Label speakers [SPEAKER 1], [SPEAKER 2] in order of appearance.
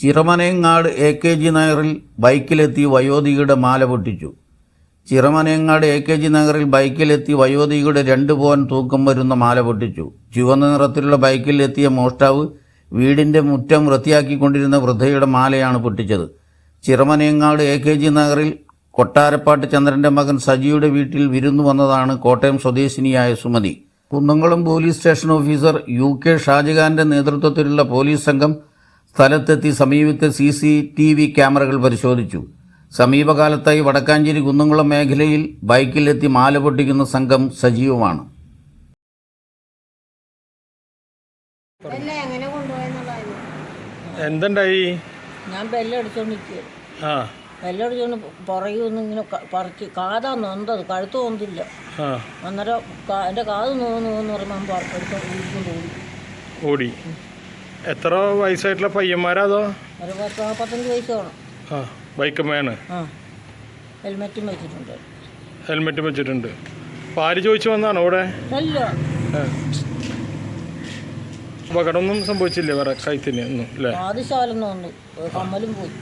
[SPEAKER 1] Chiramanengad A K G നഗറിൽ ബൈക്കിലെത്തി വയോധികയുടെ മാല പൊട്ടിച്ചു. Chiramanengad A K G നഗറിൽ ബൈക്കിലെത്തി വയോധികയുടെ രണ്ട് പോൻ തൂക്കം വരുന്ന മാല പൊട്ടിച്ചു. ചുവന്ന നിറത്തിലുള്ള ബൈക്കിലെത്തിയ മോഷ്ടാവ് വീടിന്റെ മുറ്റം വൃത്തിയാക്കിക്കൊണ്ടിരുന്ന വൃദ്ധയുടെ മാലയാണ് പൊട്ടിച്ചത്. ചിറമനേങ്ങാട് എ കെ ജി നഗറിൽ കൊട്ടാരപ്പാട്ട് ചന്ദ്രന്റെ മകൻ സജിയുടെ വീട്ടിൽ വിരുന്നു വന്നതാണ് കോട്ടയം സ്വദേശിനിയായ Sumathi. Kunnamkulam police station officer U K ഷാജഹാന്റെ നേതൃത്വത്തിലുള്ള പോലീസ് സംഘം സ്ഥലത്തെത്തി സമീപത്തെ സി സി ടി വി ക്യാമറകൾ പരിശോധിച്ചു. സമീപകാലത്തായി വടക്കാഞ്ചേരി കുന്നംകുളം മേഖലയിൽ ബൈക്കിലെത്തി മാല പൊട്ടിക്കുന്ന സംഘം സജീവമാണ്.
[SPEAKER 2] എന്തുണ്ടായി?
[SPEAKER 3] ഞാൻ ബെല്ലടിച്ചോണ്ട്
[SPEAKER 2] ആ.
[SPEAKER 3] ബെല്ലടിച്ചോണ്ട് പുറകിൽ നിന്ന് ഇങ്ങനെ പറിച്ച് കാതാ നൊന്തത് കഴുത്ത് നൊന്തില്ല.
[SPEAKER 2] ആ.
[SPEAKER 3] അന്നേരം എന്റെ കാത് നോന്ന് എന്ന് പറയുമ്പോൾ എടുത്ത് ഓടി.
[SPEAKER 2] ഓടി. എത്ര വയസ്സായിട്ടുള്ള പയ്യന്മാരാ അതോ
[SPEAKER 3] ഒരു പത്ത് നാൽപ്പത്തഞ്ച് വയസ്സ് വേണം.
[SPEAKER 2] ആ ബൈക്കമ്മയാണ്
[SPEAKER 3] ആ ഹെൽമെറ്റും വെച്ചിട്ടുണ്ട്.
[SPEAKER 2] ഹെൽമെറ്റ് വെച്ചിട്ടുണ്ട്. പാൽ ചോദിച്ചു വന്നാണോ ഇവിടെ
[SPEAKER 3] അല്ല
[SPEAKER 2] ആ. അപകടമൊന്നും സംഭവിച്ചില്ല വേറെ കൈത്തിന് ഒന്നും അല്ലേ
[SPEAKER 3] തോന്നുന്നു. കമ്മലും പോയി.